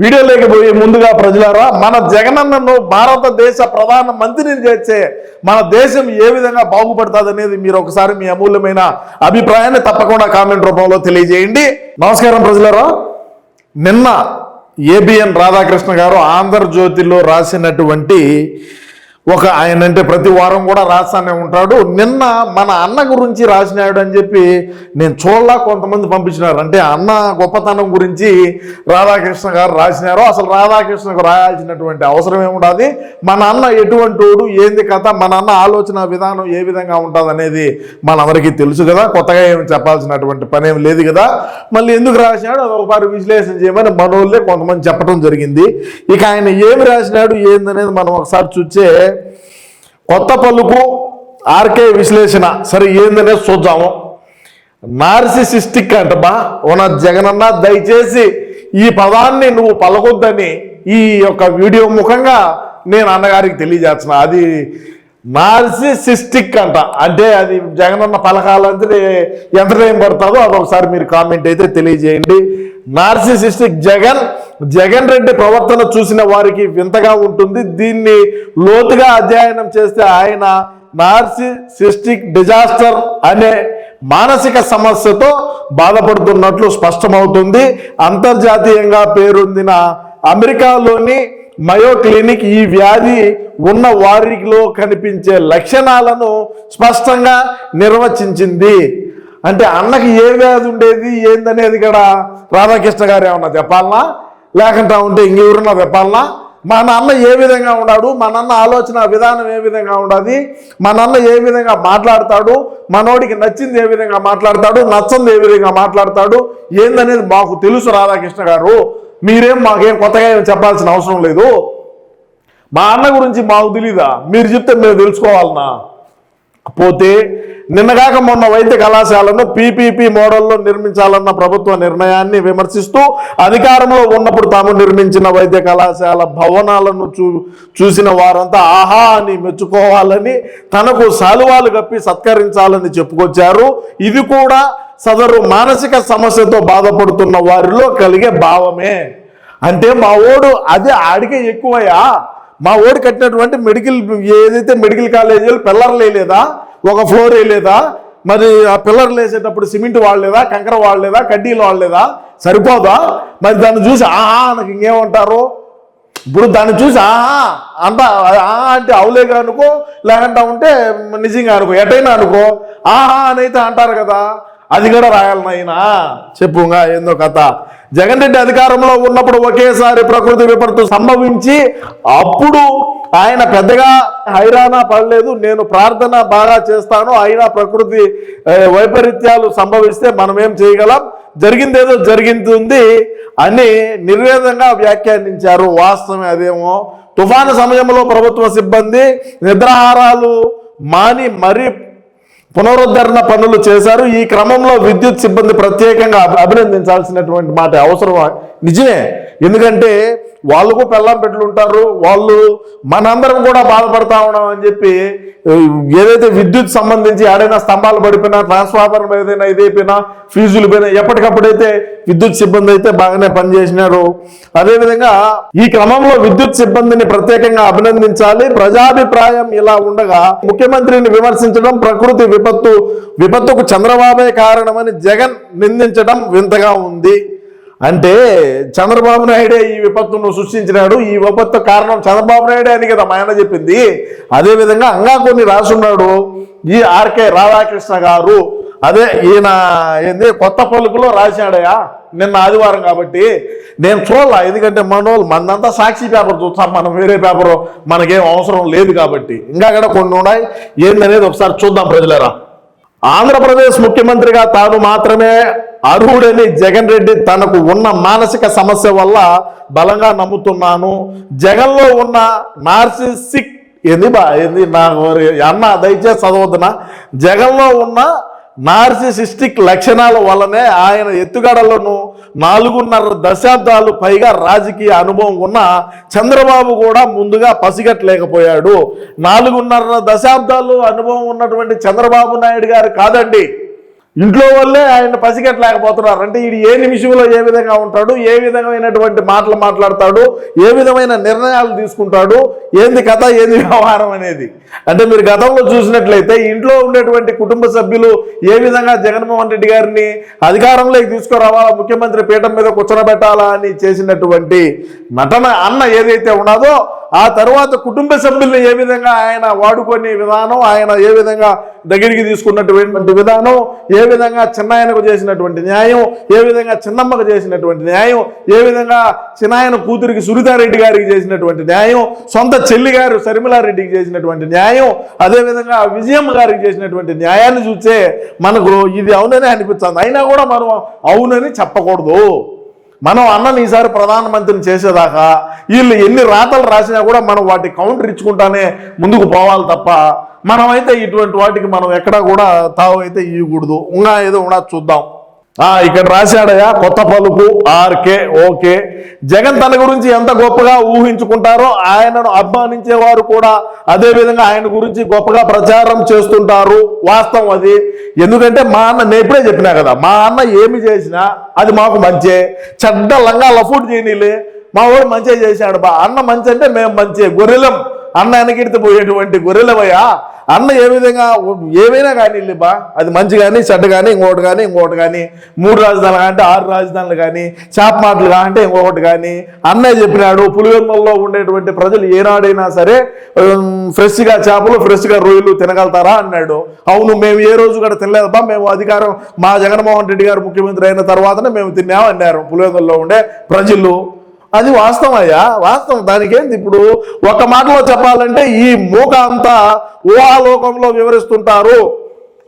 వీడియోలోకి లేకపోయే ముందుగా ప్రజలారా మన జగనన్నను భారతదేశ ప్రధాన మంత్రిని చేర్చే మన దేశం ఏ విధంగా బాగుపడుతుంది అనేది మీరు ఒకసారి మీ అమూల్యమైన అభిప్రాయాన్ని తప్పకుండా కామెంట్ రూపంలో తెలియజేయండి. నమస్కారం ప్రజలారా. నిన్న ఏబిఎన్ రాధాకృష్ణ గారు ఆంధ్రజ్యోతిలో రాసినటువంటి ఒక ఆయన అంటే ప్రతి వారం కూడా రాస్తానే ఉంటాడు. నిన్న మన అన్న గురించి రాసినాడు అని చెప్పి నేను చూడలా కొంతమంది పంపించినారు. అంటే అన్న గొప్పతనం గురించి రాధాకృష్ణ గారు రాసినారు అసలు రాధాకృష్ణకు రాయాల్సినటువంటి అవసరం ఏముండదు. మన అన్న ఎటువంటి వాడు ఏంది కథ మన అన్న ఆలోచన విధానం ఏ విధంగా ఉంటుంది అనేది మనందరికీ తెలుసు కదా. కొత్తగా ఏమి చెప్పాల్సినటువంటి పని ఏమి లేదు కదా. మళ్ళీ ఎందుకు రాసినాడు? అది ఒకసారి విశ్లేషణ చేయమని మనోళ్ళే కొంతమంది చెప్పడం జరిగింది. ఇక ఆయన ఏమి రాసినాడు ఏందనేది మనం ఒకసారి చూస్తే కొత్త పలుకు ఆర్కే విశ్లేషణ. సరే ఏందనేది చూద్దాము. నార్సిసిస్టిక్ అంట బా. ఉన్న జగనన్న దయచేసి ఈ పదాన్ని నువ్వు పలకొద్దని ఈ యొక్క వీడియో ముఖంగా నేను అన్నగారికి తెలియజేస్తున్నా. అది నార్సిసిస్టిక్ అంట. అంటే అది జగనన్న పలకాలంటే ఎంత టైం పడుతుందో అదొకసారి మీరు కామెంట్ అయితే తెలియజేయండి. నార్సిసిస్టిక్ జగన్ జగన్ రెడ్డి ప్రవర్తన చూసిన వారికి వింతగా ఉంటుంది. దీన్ని లోతుగా అధ్యయనం చేస్తే ఆయన నార్సిసిస్టిక్ డిజాస్టర్ అనే మానసిక సమస్యతో బాధపడుతున్నట్లు స్పష్టమవుతుంది. అంతర్జాతీయంగా పేరొందిన అమెరికాలోని మయో క్లినిక్ ఈ వ్యాధి ఉన్న వారిలో కనిపించే లక్షణాలను స్పష్టంగా నిర్వచించింది. అంటే అన్నకి ఏ వ్యాధి ఉండేది? ఏందనేది కూడా రాధాకృష్ణ గారు ఏమన్నా చెప్పాలనా? లేకుండా ఉంటే ఇంకెవరన్నా చెప్పాలనా మా నాన్న ఏ విధంగా ఉన్నాడు? మా నాన్న ఆలోచన విధానం ఏ విధంగా ఉండదు? మా నాన్న ఏ విధంగా మాట్లాడతాడు? మనోడికి నచ్చింది ఏ విధంగా మాట్లాడతాడు? నచ్చంది ఏ విధంగా మాట్లాడతాడు? ఏందనేది మాకు తెలుసు రాధాకృష్ణ గారు. మీరేం మాకేం కొత్తగా ఏం చెప్పాల్సిన అవసరం లేదు. మా అన్న గురించి మాకు తెలీదా? మీరు చెప్తే మేము తెలుసుకోవాలనా? పోతే నిన్నగాక మొన్న వైద్య కళాశాలను పీపీపీ మోడల్లో నిర్మించాలన్న ప్రభుత్వ నిర్ణయాన్ని విమర్శిస్తూ అధికారంలో ఉన్నప్పుడు తాము నిర్మించిన వైద్య కళాశాల భవనాలను చూ చూసిన వారంతా ఆహా అని మెచ్చుకోవాలని తనకు శాలువాలు కప్పి సత్కరించాలని చెప్పుకొచ్చారు. ఇది కూడా సదరు మానసిక సమస్యతో బాధపడుతున్న వారిలో కలిగే భావమే. అంటే మా ఓడు అదే ఆడికే ఎక్కువయ్యా మా ఓడి కట్టినటువంటి మెడికల్ ఏదైతే మెడికల్ కాలేజీలు పిల్లర్లేదా ఒక ఫ్లోర్ వేయలేదా మరి ఆ పిల్లర్లు వేసేటప్పుడు సిమెంట్ వాడలేదా? కంకర వాడలేదా? కడ్డీలు వాడలేదా? సరిపోదా? మరి దాన్ని చూసి ఆహా నాకు ఇంకేమంటారు? ఇప్పుడు దాన్ని చూసి ఆహా అంట అంటే అవులేగా అనుకో లేకుండా ఉంటే నిజంగా అనుకో ఎటైనా అనుకో ఆహా అని అయితే అంటారు కదా. అది కూడా రాయాలి నాయనా. చెప్పుగా ఏందో కథ. జగన్ రెడ్డి అధికారంలో ఉన్నప్పుడు ఒకేసారి ప్రకృతి విపత్తు సంభవించి అప్పుడు ఆయన పెద్దగా హైరానా పడలేదు. నేను ప్రార్థన బాగా చేస్తాను. అయినా ప్రకృతి వైపరీత్యాలు సంభవిస్తే మనం ఏం చేయగలం? జరిగిందేదో జరిగింది అని నిర్వేదంగా వ్యాఖ్యానించారు. వాస్తవమే అదేమో. తుఫాను సమయంలో ప్రభుత్వ సిబ్బంది నిద్రాహారాలు మాని మరీ పునరుద్ధరణ పనులు చేశారు. ఈ క్రమంలో విద్యుత్ సిబ్బంది ప్రత్యేకంగా అభినందించాల్సినటువంటి మాట అవసరం నిజమే. ఎందుకంటే వాళ్ళకు పెళ్ళం పెట్లుంటారు వాళ్ళు మనందరం కూడా బాధపడతా ఉన్నాం అని చెప్పి ఏదైతే విద్యుత్ సంబంధించి ఆడైనా స్తంభాలు పడిపోయినా ట్రాన్స్ఫార్మర్ ఏదైనా ఇదైపోయినా ఫీజులు పోయినా ఎప్పటికప్పుడైతే విద్యుత్ సిబ్బంది అయితే బాగానే పనిచేసినారు. అదేవిధంగా ఈ క్రమంలో విద్యుత్ సిబ్బందిని ప్రత్యేకంగా అభినందించాలి. ప్రజాభిప్రాయం ఇలా ఉండగా ముఖ్యమంత్రిని విమర్శించడం ప్రకృతి విపత్తు విపత్తుకు చంద్రబాబే కారణమని జగన్ నిందించడం వింతగా ఉంది. అంటే చంద్రబాబు నాయుడే ఈ విపత్తును సృష్టించినాడు. ఈ విపత్తు కారణం చంద్రబాబు నాయుడే అని కదా మా ఆయన చెప్పింది. అదేవిధంగా అంగా కొన్ని రాసున్నాడు. ఈ ఆర్కే రాధాకృష్ణ గారు. అదే ఈయన ఏంది కొత్త పలుకులో రాశాడయా? నిన్న ఆదివారం కాబట్టి. నేను చూడాల ఎందుకంటే మనోళ్ళు మనంతా సాక్షి పేపర్ చూస్తాం మనం వేరే పేపరు మనకేం అవసరం లేదు కాబట్టి. ఇంకా కూడా కొన్ని ఉన్నాయి. ఏందనేది ఒకసారి చూద్దాం ప్రజలరా. ఆంధ్రప్రదేశ్ ముఖ్యమంత్రిగా తాను మాత్రమే అర్హుడని జగన్ రెడ్డి తనకు ఉన్న మానసిక సమస్య వల్ల బలంగా నమ్ముతున్నాను. జగన్లో ఉన్న నార్సిసిక్ ఏంది బా ఏంది నా అన్న దయచేసి చదవద్దునా? జగన్లో ఉన్న నార్సిసిస్టిక్ లక్షణాల వల్లనే ఆయన ఎత్తుగడలను నాలుగున్నర దశాబ్దాలు పైగా రాజకీయ అనుభవం ఉన్న చంద్రబాబు కూడా ముందుగా పసిగట్టలేకపోయాడు. నాలుగున్నర దశాబ్దాలు అనుభవం ఉన్నటువంటి చంద్రబాబు నాయుడు గారు కాదండి. ఇంట్లో వల్లే ఆయన పసిగట్టలేకపోతున్నారు. అంటే వీడు ఏ నిమిషంలో ఏ విధంగా ఉంటాడు ఏ విధమైనటువంటి మాటలు మాట్లాడతాడు ఏ విధమైన నిర్ణయాలు తీసుకుంటాడు ఏంది కథ ఏంది వ్యవహారం అనేది. అంటే మీరు గతంలో చూసినట్లయితే ఇంట్లో ఉండేటువంటి కుటుంబ సభ్యులు ఏ విధంగా జగన్మోహన్ రెడ్డి గారిని అధికారంలోకి తీసుకురావాలా ముఖ్యమంత్రి పీఠం మీద కూర్చోబెట్టాలా అని చేసినటువంటి నటన అన్న ఏదైతే ఉన్నదో ఆ తర్వాత కుటుంబ సభ్యుల్ని ఏ విధంగా ఆయన వాడుకునే విధానం ఆయన ఏ విధంగా దగ్గరికి తీసుకున్నటువంటి విధానం ఏ విధంగా చిన్నాయనకు చేసినటువంటి న్యాయం ఏ విధంగా చిన్నమ్మకు చేసినటువంటి న్యాయం ఏ విధంగా చిన్నాయన కూతురికి సునీతారెడ్డి గారికి చేసినటువంటి న్యాయం సొంత చెల్లి గారు శర్మిలారెడ్డికి చేసినటువంటి న్యాయం అదేవిధంగా విజయమ్మ గారికి చేసినటువంటి న్యాయాన్ని చూస్తే మనకు ఇది అవుననే అనిపిస్తుంది. అయినా కూడా మనం అవునని చెప్పకూడదు. మనం అన్నని ఈసారి ప్రధానమంత్రిని చేసేదాకా వీళ్ళు ఎన్ని రాతలు రాసినా కూడా మనం వాటి కౌంటర్ ఇచ్చుకుంటానే ముందుకు పోవాలి తప్ప మనమైతే ఇటువంటి వాటికి మనం ఎక్కడా కూడా తావు అయితే ఇవ్వకూడదు ఉన్నా ఏదో ఉన్నా చూద్దాం. ఇక్కడ రాశాడయ్యా కొత్త పలుకు ఆర్కే ఓకే. జగన్ తన గురించి ఎంత గొప్పగా ఊహించుకుంటారో ఆయనను అభిమానించేవారు కూడా అదే విధంగా ఆయన గురించి గొప్పగా ప్రచారం చేస్తుంటారు. వాస్తవం అది. ఎందుకంటే మా అన్న నేను ఇప్పుడే చెప్పినా కదా మా అన్న ఏమి చేసినా అది మాకు మంచే. చెడ్డ లంగా లఫూట్ చేయనీలే మా వాడు మంచిగా చేశాడు బా. అన్న మంచి అంటే మేము మంచి. గొర్రెలం. అన్న వెనకెడితే పోయేటువంటి గొర్రెలవయ్యా? అన్న ఏ విధంగా ఏమైనా కానీ బా అది మంచి కానీ చెడ్డ కానీ ఇంకోటి కానీ ఇంకోటి కానీ మూడు రాజధానులు అంటే ఆరు రాజధానులు కానీ చేప మాటలు అంటే ఇంకొకటి కానీ అన్నయ్య చెప్పినాడు పులివెందులలో ఉండేటువంటి ప్రజలు ఏనాడైనా సరే ఫ్రెష్గా చేపలు ఫ్రెష్గా రొయ్యలు తినగలుగుతారా అన్నాడు. అవును మేము ఏ రోజు కూడా తినలేదబ్బా మేము అధికారం మా జగన్మోహన్ రెడ్డి గారు ముఖ్యమంత్రి అయిన తర్వాతనే మేము తిన్నామన్నారు. అన్నారు ఉండే ప్రజలు అది వాస్తవం అయ్యా వాస్తవం. దానికేంది ఇప్పుడు ఒక మాటలో చెప్పాలంటే ఈ మూక అంతా ఊహాలోకంలో వివరిస్తుంటారు.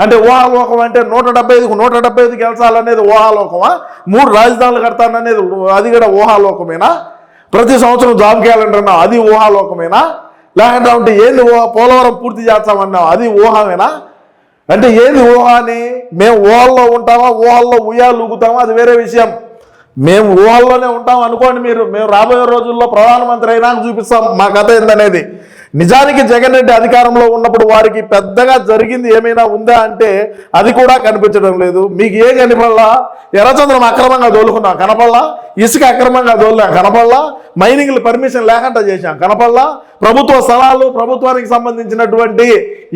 అంటే ఊహాలోకం అంటే నూట డెబ్బై ఐదుకు నూట డెబ్బై ఐదు గెలిచాలనేది ఊహాలోకమా? మూడు రాజధానులు కడతాననేది అది కూడా ఊహాలోకమేనా? ప్రతి సంవత్సరం జాబ్ క్యాలెండర్ అన్నావు అది ఊహాలోకమేనా? లేకుంటే అంటే ఏంది ఊహ? పోలవరం పూర్తి చేస్తామన్నావు అది ఊహమేనా? అంటే ఏది ఊహ అని? మేము ఊహల్లో ఉంటామా? ఊహల్లో ఉయ్యాలు ఊగుతామా? అది వేరే విషయం. మేము ఊహల్లోనే ఉంటాం అనుకోండి మీరు. మేము రాబోయే రోజుల్లో ప్రధానమంత్రి అయినా చూపిస్తాం. మా కథ ఏందనేది. నిజానికి జగన్ రెడ్డి అధికారంలో ఉన్నప్పుడు వారికి పెద్దగా జరిగింది ఏమైనా ఉందా అంటే అది కూడా కనిపించడం లేదు. మీకు ఏ కనపడలా? ఎర్రచంద్రం అక్రమంగా దోలుకున్నాం. కనపడలా? ఇసుక అక్రమంగా దోలినాం. కనపడలా? మైనింగ్లు పర్మిషన్ లేకుండా చేశాం. కనపడలా? ప్రభుత్వ స్థలాలు ప్రభుత్వానికి సంబంధించినటువంటి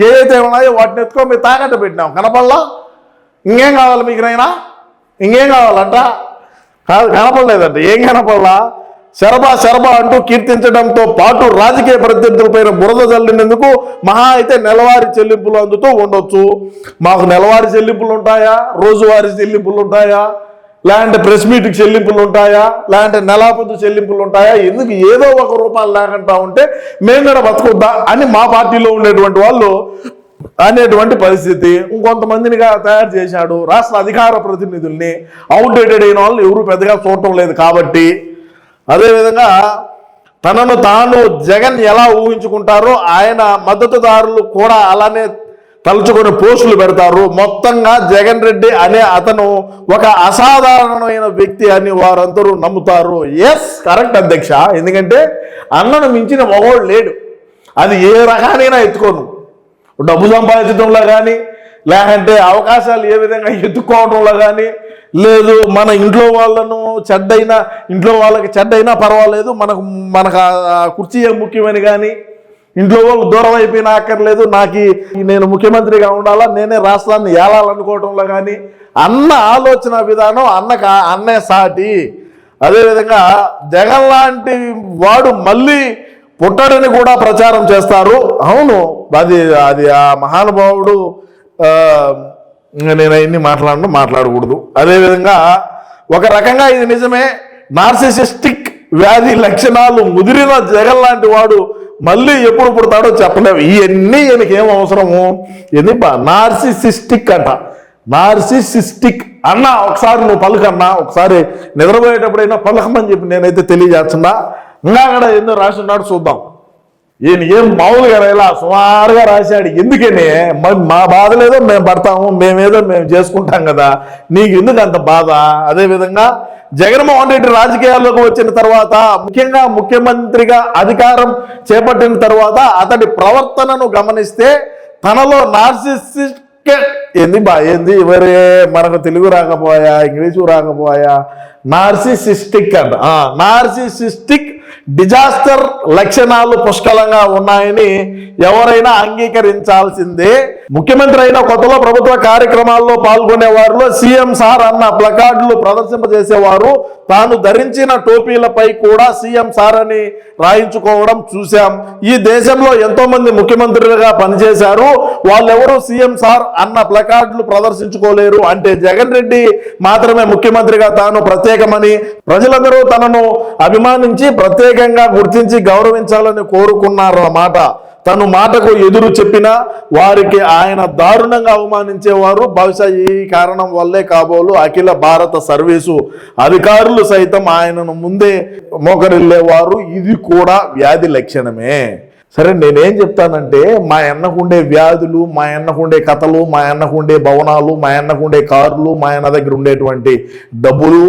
ఏవైతే ఉన్నాయో వాటిని ఎత్తుకో మీరు తాకట్టు పెట్టినాం. కనపడలా? ఇంకేం కావాలి మీకు నైనా ఇంకేం కావాలంట? కాదు కనపడలేదంట ఏం కనపడలా? శరభ శరభ అంటూ కీర్తించడంతో పాటు రాజకీయ ప్రత్యర్థులపైన బురద చల్లినందుకు మహా అయితే నెలవారీ చెల్లింపులు అందుతూ ఉండొచ్చు. మాకు నెలవారీ చెల్లింపులు ఉంటాయా? రోజువారీ చెల్లింపులు ఉంటాయా? లేదంటే ప్రెస్ మీట్కి చెల్లింపులు ఉంటాయా? లేదంటే నెలాపొద్దు చెల్లింపులు ఉంటాయా? ఎందుకు ఏదో ఒక రూపాయలు లేకుండా ఉంటే మేము కూడా బతుకుద్దా అని మా పార్టీలో ఉండేటువంటి వాళ్ళు అనేటువంటి పరిస్థితి ఇంకొంతమందినిగా తయారు చేశాడు. రాష్ట్ర అధికార ప్రతినిధుల్ని అవుట్డేటెడ్ అయిన వాళ్ళు ఎవరు పెద్దగా చూడటం లేదు కాబట్టి అదేవిధంగా తనను తాను జగన్ ఎలా ఊహించుకుంటారో ఆయన మద్దతుదారులు కూడా అలానే తలుచుకొని పోస్టులు పెడతారు. మొత్తంగా జగన్ రెడ్డి అనే అతను ఒక అసాధారణమైన వ్యక్తి అని వారందరూ నమ్ముతారు. ఎస్ కరెక్ట్ అధ్యక్ష. ఎందుకంటే అన్నను మించిన మగోడు లేడు. అది ఏ రకానైనా ఎత్తుకోను. డబ్బు సంపాదించడంలో కానీ లేకంటే అవకాశాలు ఏ విధంగా ఎత్తుకోవడంలో కానీ లేదు మన ఇంట్లో వాళ్ళను చెడ్డైనా ఇంట్లో వాళ్ళకి చెడ్డైనా పర్వాలేదు మనకు మనకు కుర్చీ కుర్చీయే ముఖ్యమని కానీ ఇంట్లో వాళ్ళు దూరం అయిపోయినా అక్కర్లేదు నాకు నేను ముఖ్యమంత్రిగా ఉండాలా నేనే రాష్ట్రాన్ని ఏలాలనుకోవడంలో కానీ అన్న ఆలోచన విధానం అన్నక అన్నే సాటి. అదేవిధంగా జగన్ లాంటి వాడు మళ్ళీ పుట్టడని కూడా ప్రచారం చేస్తారు. అవును అది అది ఆ మహానుభావుడు నేను అవన్నీ మాట్లాడను మాట్లాడకూడదు. అదేవిధంగా ఒక రకంగా ఇది నిజమే నార్సిసిస్టిక్ వ్యాధి లక్షణాలు ముదిరిన జగన్ లాంటి వాడు మళ్ళీ ఎప్పుడు పుడతాడో చెప్పలేము. ఇవన్నీ ఈయనకేం ఏం అవసరము ఎన్ని నార్సిసిస్టిక్ అంట. నార్సిసిస్టిక్ అన్న ఒకసారి నువ్వు పలుకన్నా ఒకసారి నిద్రపోయేటప్పుడైనా పలకమని చెప్పి నేనైతే తెలియజేస్తున్నా. ఇందాకడ అక్కడ ఎన్నో రాసి ఉన్నాడు చూద్దాం. ఈయన ఏం మామూలుగా ఇలా సుమారుగా రాశాడు. ఎందుకని? మా బాధ లేదో మేము పడతాము మేమేదో మేము చేసుకుంటాం కదా. నీకు ఎందుకు అంత బాధ? అదేవిధంగా జగన్మోహన్ రెడ్డి రాజకీయాల్లోకి వచ్చిన తర్వాత ముఖ్యంగా ముఖ్యమంత్రిగా అధికారం చేపట్టిన తర్వాత అతడి ప్రవర్తనను గమనిస్తే తనలో నార్సిస్టిక్ ఏంది బా ఏంది మరి మనకు తెలుగు రాకపోయా ఇంగ్లీషు రాకపోయా? నార్సిసిస్టిక్ అంట. నార్సిసిస్టిక్ డిజాస్టర్ లక్షణాలు పుష్కలంగా ఉన్నాయని ఎవరైనా అంగీకరించాల్సిందే. ముఖ్యమంత్రి అయిన కొత్తలో ప్రభుత్వ కార్యక్రమాల్లో పాల్గొనే వారిలో సీఎం సార్ అన్న ప్లకార్డులు ప్రదర్శింపజేసేవారు. తాను ధరించిన టోపీలపై కూడా సీఎం సార్ అని రాయించుకోవడం చూశాం. ఈ దేశంలో ఎంతో మంది ముఖ్యమంత్రులుగా పనిచేశారు. వాళ్ళెవరూ సీఎం సార్ అన్న ప్లకార్డులు ప్రదర్శించుకోలేరు. అంటే జగన్ రెడ్డి మాత్రమే ముఖ్యమంత్రిగా తాను ప్రత్యేకమని ప్రజలందరూ తనను అభిమానించి ప్రత్యేక ప్రత్యేకంగా గుర్తించి గౌరవించాలని కోరుకున్నారు అన్నమాట తను మాటకు ఎదురు చెప్పినా వారికి ఆయన దారుణంగా అవమానించేవారు. బహుశా ఈ కారణం వల్లే కాబోలు అఖిల భారత సర్వీసు అధికారులు సైతం ఆయనను ముందే మోకరిల్లేవారు. ఇది కూడా వ్యాధి లక్షణమే. సరే నేనేం చెప్తానంటే మా అన్నకుండే వ్యాధులు మా అన్నకుండే కథలు మా అన్నకుండే భవనాలు మా అన్నకుండే కార్లు మా అన్న దగ్గర ఉండేటువంటి డబ్బులు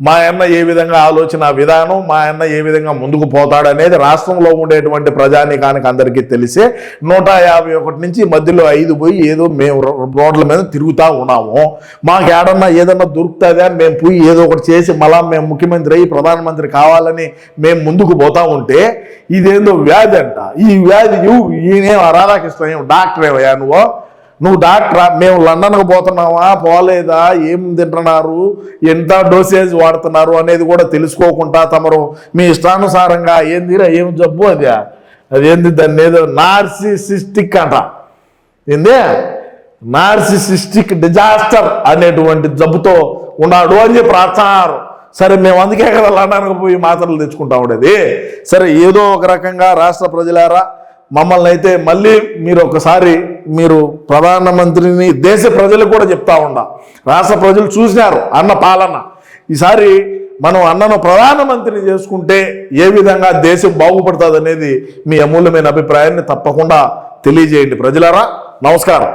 మా అన్న ఏ విధంగా ఆలోచన విధానం మా అన్న ఏ విధంగా ముందుకు పోతాడనేది రాష్ట్రంలో ఉండేటువంటి ప్రజానీకానికి అందరికీ తెలిసే నూట యాభై ఒకటి నుంచి మధ్యలో ఐదు పోయి ఏదో మేము రోడ్ల మీద తిరుగుతూ ఉన్నాము. మాకు ఏడన్నా ఏదన్నా దొరుకుతుందా? అని మేము పోయి ఏదో ఒకటి చేసి మళ్ళా మేము ముఖ్యమంత్రి అయ్యి ప్రధానమంత్రి కావాలని మేము ముందుకు పోతా ఉంటే ఇదేందో వ్యాధి అంట. ఈ ఈ వ్యాధి ఇవ్వు ఈయనేం రాధాకృష్ణ ఏం డాక్టర్ ఏమయ్యా నువ్వు? నువ్వు డాక్టరా మేము లండన్కి పోతున్నావా పోలేదా? ఏం తింటున్నారు? ఎంత డోసేజ్ వాడుతున్నారు అనేది కూడా తెలుసుకోకుండా తమరు మీ ఇష్టానుసారంగా ఏందిరా ఏం జబ్బు అది? అదేంది దాన్ని ఏదో నార్సిసిస్టిక్ అంట. ఏంది? నార్సిసిస్టిక్ డిజాస్టర్ అనేటువంటి జబ్బుతో ఉన్నాడు అని చెప్పి రాస్తారు సరే మేము అందుకే కదా లండన్కి పోయి మాత్రలు తెచ్చుకుంటా ఉండేది. సరే ఏదో ఒక రకంగా రాష్ట్ర ప్రజలారా మమ్మల్ని అయితే మళ్ళీ మీరు ఒకసారి మీరు ప్రధానమంత్రిని దేశ ప్రజలు కూడా చెప్తా ఉండ. రాష్ట్ర ప్రజలు చూసినారు అన్న పాలన. ఈసారి మనం అన్నను ప్రధానమంత్రిని చేసుకుంటే ఏ విధంగా దేశం బాగుపడుతుంది అనేది మీ అమూల్యమైన అభిప్రాయాన్ని తప్పకుండా తెలియజేయండి. ప్రజలారా నమస్కారం.